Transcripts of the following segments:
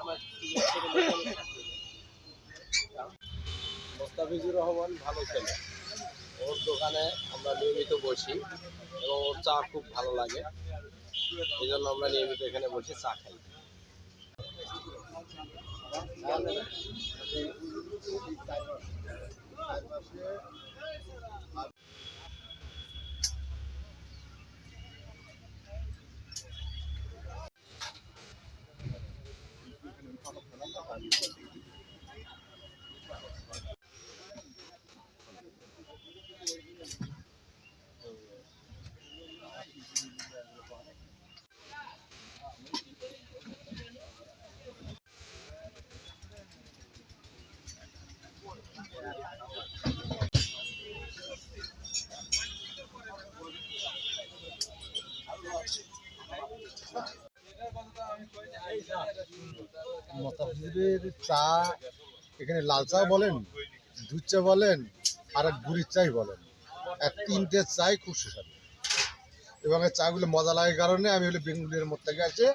আমার মোস্তাফিজুর রহমান ভালো ছেলে ওর দোকানে আমরা নিয়মিত বসি এবং ওর চা খুব ভালো লাগে। এই জন্য আমরা নিয়মিত এখানে বসে চা খাই। মোস্তাফিজুরের চা, এখানে লাল চা বলেন, দুধ চা বলেন, আর এক গুড়ির চাই বলেন। এক তিনটে চাই খুব সুস্বাদু। এবং এই চাগুলো মজা লাগে কারণে আমি হলে বেঙ্গুলের মধ্যে আছে,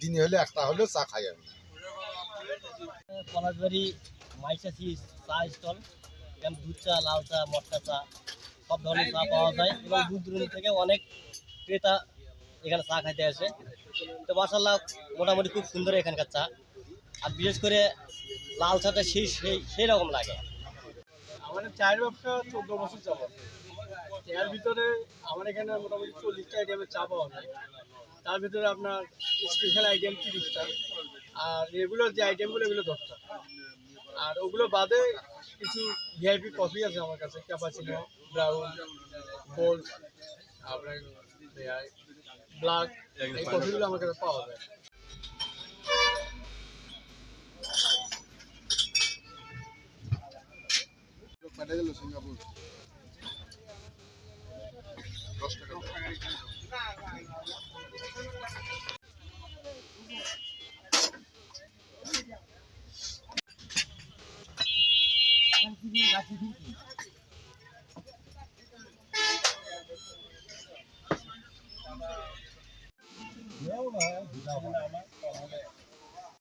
দিনে হলে একটা হলেও চা খাই আমি। পলাশবাড়ি মাইসাসি চা স্টল, এখানে দুধ চা, লাল চা, মটকা চা, সব ধরনের চা পাওয়া যায়। এবং দূর দূরান্ত থেকে অনেক ক্রেতা এখানে চা খাইতে আসে। তো মাসাল্লাহ মোটামুটি খুব সুন্দর এখানকার চা। আর বিশেষ করে লাল চাটা সেই সেই সেই রকম লাগে। আমাদের চায়ের ব্যবসা চোদ্দ বছর যাবত এর ভিতরে আমার এখানে মোটামুটি চল্লিশটা আইটেমের চা পাওয়া যায়। তার ভিতরে আপনার স্পেশাল আইটেম তিরিশটা আর রেগুলার যে আইটেমগুলো এগুলো দশটা আর ওগুলো বাদে কিছু ভিআইপি কফি আছে আমার কাছে। ক্যাপাচিনো ব্রাউন গোল্ড আপনার ব্ল্যাক এই কফিগুলো আমার কাছে পাওয়া যায়। Singapore Ya, Allah.